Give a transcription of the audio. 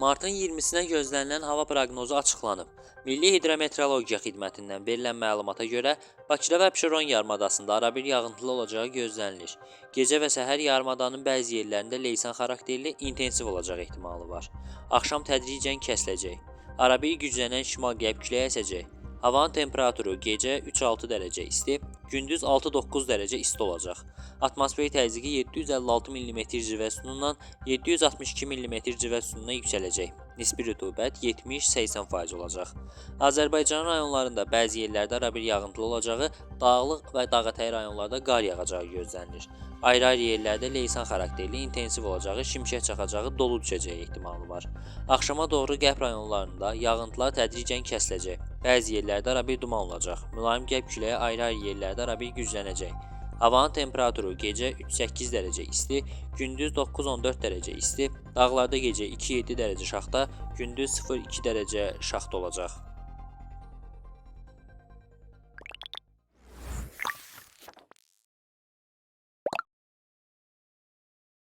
Martın 20-sinə gözlənilən hava proqnozu açıqlanıb. Milli Hidrometeorologiya Xidmətindən verilən məlumata görə Bakıda və Abşeron yarımadasında arabir yağıntılı olacağı gözlənilir. Gecə və səhər yarımadanın bəzi yerlərində leysan xarakterli intensiv olacaq ehtimalı var. Axşam tədricən kəsiləcək. Arabir güclənən şimal-qərb küləyi əsəcək. Havanın temperaturu gecə 3-6 dərəcə isti, gündüz 6-9 dərəcə isti olacaq. Atmosfer təzyiqi 756 mm civə sütunundan 762 mm civə sütununa yüksələcək. Nisbi rütubət 70-80% olacaq. Azərbaycan rayonlarında bəzi yerlərdə arabir yağıntılı olacağı, dağlıq və dağətəyi rayonlarda qar yağacağı gözlənilir. Ayrı-ayrı yerlərdə leysan xarakterli intensiv olacağı, şimşək çaxacağı, dolu düşəcəyi ehtimalı var. Axşama doğru qərb rayonlarında yağıntılar tədricən kəsiləcək. Bəzi yerlərdə arabir duman olacaq. Mülayim qərb küləyi ayrı-ayrı yerlərdə arabir güclənəcək. Havanın temperaturu gecə 3-8 dərəcə isti, gündüz 9-14 dərəcə isti, dağlarda gecə 2-7 dərəcə şaxta, gündüz 0-2 dərəcə şaxta olacaq.